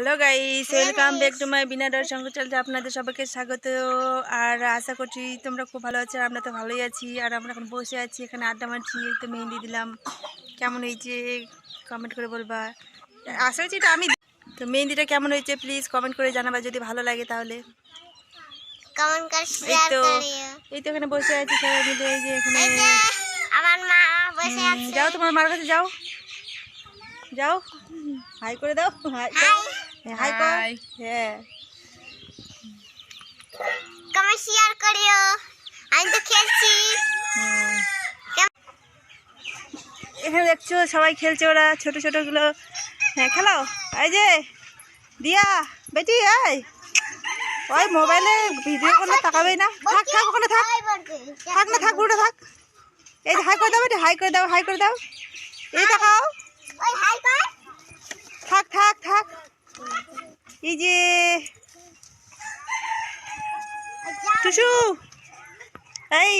Hello guys welcome back to my বিনাডার সঙ্গে চলছে আপনাদের সবাইকে স্বাগত। আর আশা করছি তোমরা খুব ভালো আছো আমরা তো ভালোই আছি। আর আমরা এখন বসে আছি এখানে আড্ডা মারছি তো মেহেন্দি দিলাম। কেমন হয়েছে? কমেন্ট করে বলবা। আশা করছি এটা আমি তো মেহেন্দিটা কেমন হয়েছে প্লিজ কমেন্ট করে জানাবা যদি ভালো লাগে তাহলে। এই তো এই তো এখানে বসে আছি সবাই মিলে এই যে এখানে যাও তোমার মার কাছে যাও। যাও। হাই করে দাও। হাই হাই হাই হ্যাঁ কমেন্ট শেয়ার করিও আমি তো খেলছি। এখানে দেখছ সবাই খেলছে ওরা ছোট ছোটগুলো। হ্যাঁ খেলাও এই যে দিয়া বেটি এই। ওই মোবাইলে ভিডিও করলে তাকাবেই না। থাক থাক ওখানে থাক। থাক না থাক পুরোটা থাক। এই হাই করে দাও হাই করে দাও হাই করে দাও। এই তাকাও। এই যে। টুসু এই।